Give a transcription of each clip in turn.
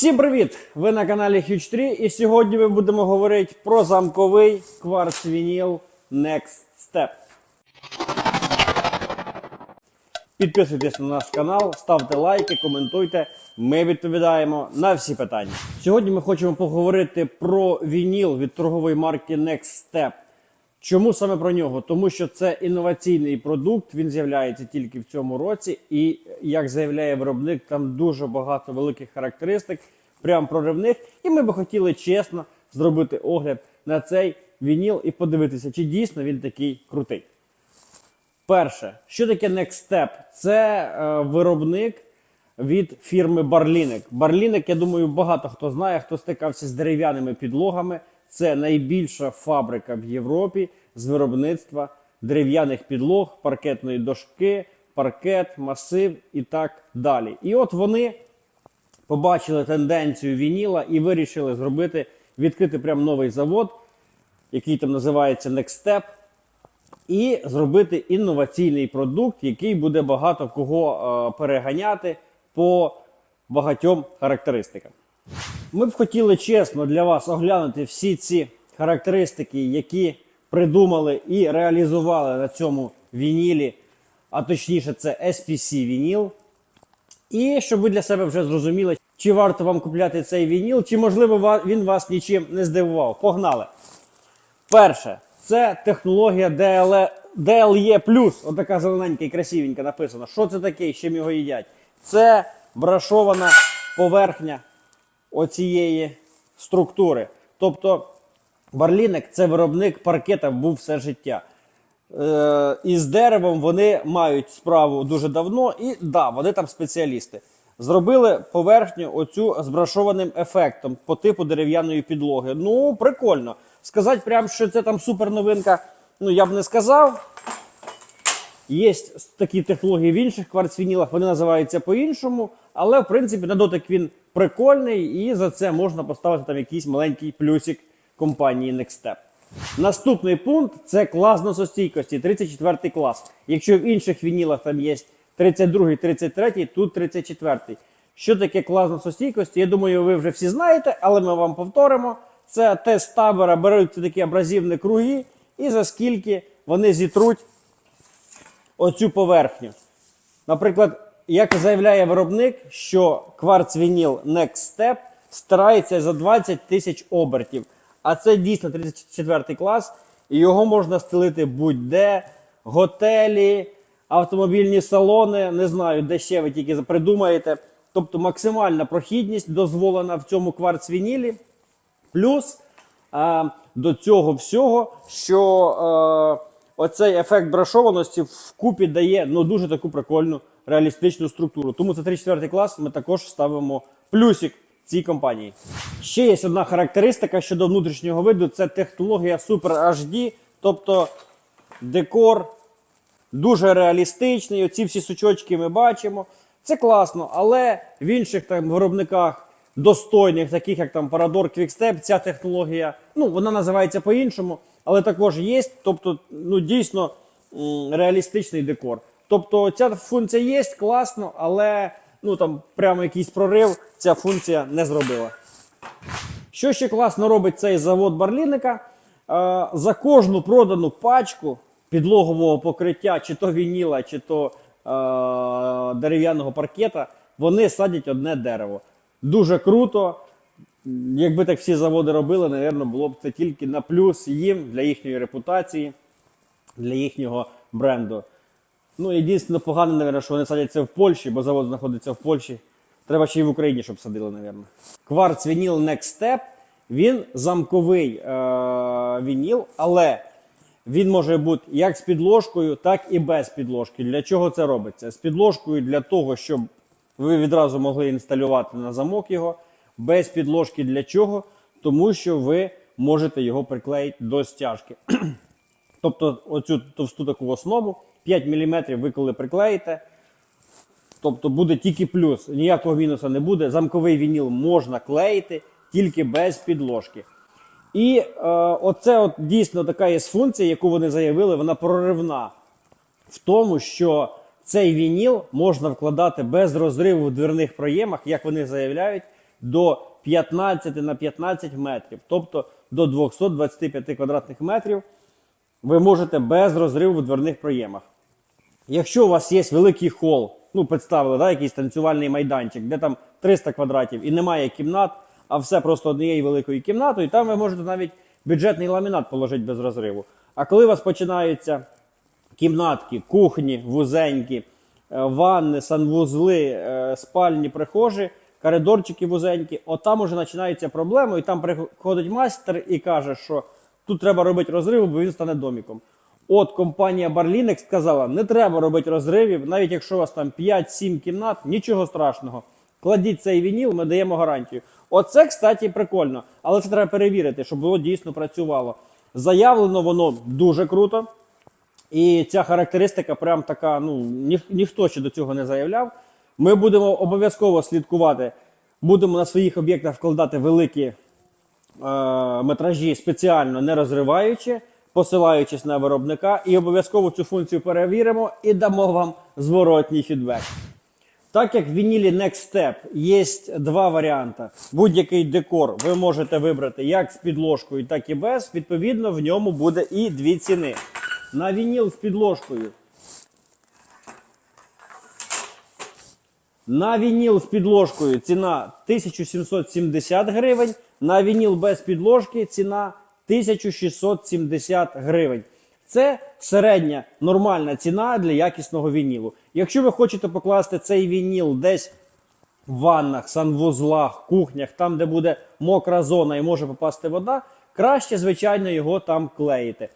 Всім привіт! Ви на каналі Huge 3 і сьогодні ми будемо говорити про замковий кварц вініл Next Step. Підписуйтесь на наш канал, ставте лайки, коментуйте. Ми відповідаємо на всі питання. Сьогодні ми хочемо поговорити про вініл від торгової марки Next Step. Чому саме про нього? Тому що це інноваційний продукт, він з'являється тільки в цьому році, і як заявляє виробник, там дуже багато великих характеристик, прям проривних. І ми би хотіли чесно зробити огляд на цей вініл і подивитися, чи дійсно він такий крутий. Перше, що таке Next Step? Це е, виробник від фірми Барліник. Барліник, я думаю, багато хто знає, хто стикався з дерев'яними підлогами. Це найбільша фабрика в Європі з виробництва дерев'яних підлог, паркетної дошки, паркет, масив і так далі. І от вони побачили тенденцію вініла і вирішили зробити, відкрити прям новий завод, який там називається Next Step і зробити інноваційний продукт, який буде багато кого е, переганяти по багатьом характеристикам. Ми б хотіли чесно для вас оглянути всі ці характеристики, які придумали і реалізували на цьому вінілі, а точніше, це SPC вініл. І щоб ви для себе вже зрозуміли, чи варто вам купляти цей вініл, чи можливо він вас нічим не здивував. Погнали! Перше, це технологія DLE, DLE+. Отака зелененька і красивенька написана. Що це таке і чим його їдять? Це брашована поверхня оцієї структури. Тобто Барліник це виробник паркета був все життя. Е, і деревом вони мають справу дуже давно, і да, вони там спеціалісти. Зробили поверхню оцю з брашованим ефектом по типу дерев'яної підлоги. Ну, прикольно. Сказати прям, що це там супер новинка, ну я б не сказав. Є такі технології в інших кварцвінілах, вони називаються по-іншому, але в принципі на дотик він прикольний, і за це можна поставити там якийсь маленький плюсик компанії Next Step. Наступний пункт це клас носостійкості, 34 клас. Якщо в інших вінілах там є 32, 33, тут 34. Що таке клас носостійкості? Я думаю, ви вже всі знаєте, але ми вам повторимо. Це тест табора, беруться такі абразивні круги, і за скільки вони зітруть оцю поверхню. Наприклад, як заявляє виробник, що кварц-вініл Next Step старається за 20 тисяч обертів. А це дійсно 34 клас, і його можна стелити будь-де, готелі, автомобільні салони, не знаю, де ще ви тільки придумаєте. Тобто максимальна прохідність дозволена в цьому кварц-вінілі. Плюс а, до цього всього, що е, оцей ефект брашованості вкупі дає ну, дуже таку прикольну реалістичну структуру. Тому це 34 клас ми також ставимо плюсик цій компанії. Ще є одна характеристика щодо внутрішнього виду: це технологія Super HD, тобто декор дуже реалістичний. Оці всі сучочки ми бачимо. Це класно, але в інших там виробниках достойних, таких як там Parador Quickstep, ця технологія, ну вона називається по-іншому, але також є. Тобто, ну дійсно реалістичний декор. Тобто ця функція є, класно, але ну там прямо якийсь прорив ця функція не зробила. Що ще класно робить цей завод Барліника? Е, за кожну продану пачку підлогового покриття, чи то вініла, чи то е, дерев'яного паркета, вони садять одне дерево. Дуже круто. Якби так всі заводи робили, напевно, було б це тільки на плюс їм для їхньої репутації, для їхнього бренду. Ну, єдине погане, напевно, що вони садять це в Польщі, бо завод знаходиться в Польщі. Треба ще й в Україні, щоб садили, напевно. Кварц вініл Next Step, він замковий е- вініл, але він може бути як з підложкою, так і без підложки. Для чого це робиться? З підложкою для того, щоб ви відразу могли інсталювати на замок його. Без підложки для чого? Тому що ви можете його приклеїти до стяжки. Тобто оцю товсту таку основу 5 мм ви коли приклеїте, тобто буде тільки плюс, ніякого мінуса не буде. Замковий вініл можна клеїти тільки без підложки. І е, оце от дійсно така є функція, яку вони заявили, вона проривна в тому, що цей вініл можна вкладати без розриву в дверних проємах, як вони заявляють. до 15 на 15 метрів, тобто до 225 квадратних метрів, ви можете без розриву в дверних проємах. Якщо у вас є великий хол, ну представили, да, якийсь танцювальний майданчик, де там 300 квадратів і немає кімнат, а все просто однією великою кімнатою, там ви можете навіть бюджетний ламінат положити без розриву. А коли у вас починаються кімнатки, кухні, вузенькі, е, ванни, санвузли, е, спальні, прихожі, коридорчики вузенькі, отам уже починаються проблеми, і там приходить майстер і каже, що тут треба робити розрив, бо він стане доміком. От компанія Barlinex сказала, не треба робити розривів, навіть якщо у вас там 5-7 кімнат, нічого страшного. Кладіть цей вініл, ми даємо гарантію. Оце, кстати, прикольно, але це треба перевірити, щоб воно дійсно працювало. Заявлено воно дуже круто. І ця характеристика прям така, ну ніх, ніхто ще до цього не заявляв. Ми будемо обов'язково слідкувати, будемо на своїх об'єктах вкладати великі е, метражі спеціально не розриваючи, посилаючись на виробника, і обов'язково цю функцію перевіримо і дамо вам зворотній фідбек. Так як в вінілі Next Step є два варіанти. Будь-який декор ви можете вибрати як з підложкою, так і без. Відповідно, в ньому буде і дві ціни. На вініл з підложкою. На вініл з підложкою ціна 1770 гривень. На вініл без підложки ціна 1670 гривень. Це середня нормальна ціна для якісного вінілу. Якщо ви хочете покласти цей вініл десь в ваннах, санвузлах, кухнях, там, де буде мокра зона і може попасти вода, краще, звичайно, його там клеїти.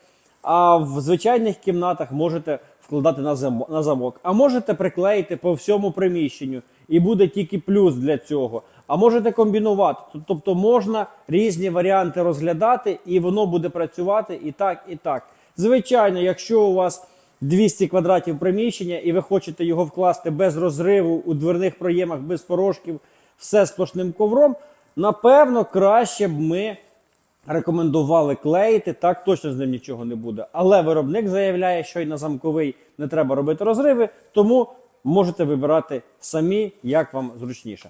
А в звичайних кімнатах можете вкладати на зам- на замок. А можете приклеїти по всьому приміщенню, і буде тільки плюс для цього. А можете комбінувати. Тобто можна різні варіанти розглядати, і воно буде працювати і так, і так. Звичайно, якщо у вас 200 квадратів приміщення і ви хочете його вкласти без розриву у дверних проємах, без порожків, все сплошним ковром, напевно, краще б ми рекомендували клеїти, так точно з ним нічого не буде. Але виробник заявляє, що й на замковий не треба робити розриви, тому можете вибирати самі, як вам зручніше.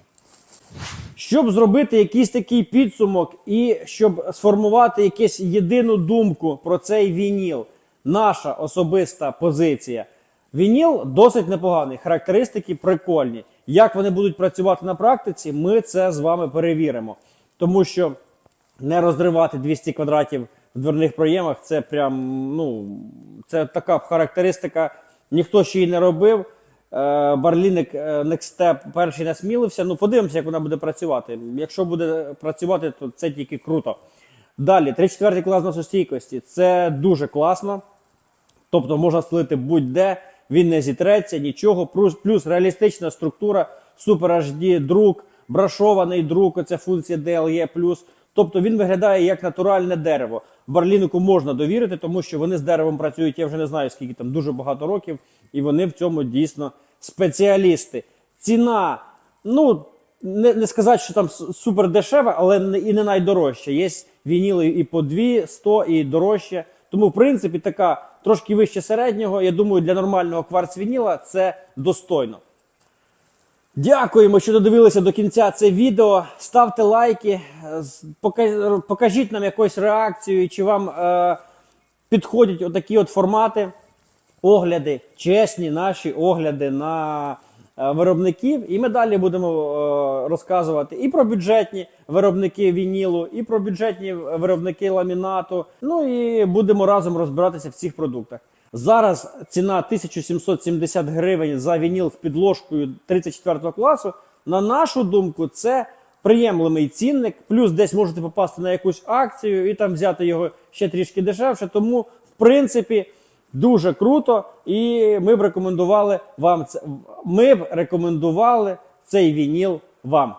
Щоб зробити якийсь такий підсумок і щоб сформувати якусь єдину думку про цей вініл, наша особиста позиція. Вініл досить непоганий, характеристики прикольні. Як вони будуть працювати на практиці, ми це з вами перевіримо. Тому що не розривати 200 квадратів в дверних проємах це прям, ну, це така характеристика, ніхто ще її не робив. Е, Барліник Step перший насмілився. Ну, подивимося, як вона буде працювати. Якщо буде працювати, то це тільки круто. Далі, 3-4 клас носостійкості. Це дуже класно. Тобто можна стелити будь-де, він не зітреться, нічого. Плюс, плюс реалістична структура, Super HD друк, брашований друк, оця функція DLE+. Тобто він виглядає як натуральне дерево. Барлінику можна довірити, тому що вони з деревом працюють, я вже не знаю скільки там, дуже багато років, і вони в цьому дійсно спеціалісти. Ціна, ну, не, не сказати, що там супер дешева, але і не найдорожча. Є вініли і по 2 100, і дорожче. Тому, в принципі, така трошки вище середнього. Я думаю, для нормального кварц-вініла це достойно. Дякуємо, що додивилися до кінця це відео. Ставте лайки, е, покажіть нам якусь реакцію, чи вам е, підходять отакі от формати, огляди, чесні наші огляди на е, виробників. І ми далі будемо е, розказувати і про бюджетні виробники вінілу, і про бюджетні виробники ламінату. Ну і будемо разом розбиратися в цих продуктах. Зараз ціна 1770 гривень за вініл з підложкою 34 класу. На нашу думку, це приємлемий цінник. Плюс десь можете попасти на якусь акцію і там взяти його ще трішки дешевше. Тому, в принципі, дуже круто. І ми б рекомендували вам це. Ми б рекомендували цей вініл вам.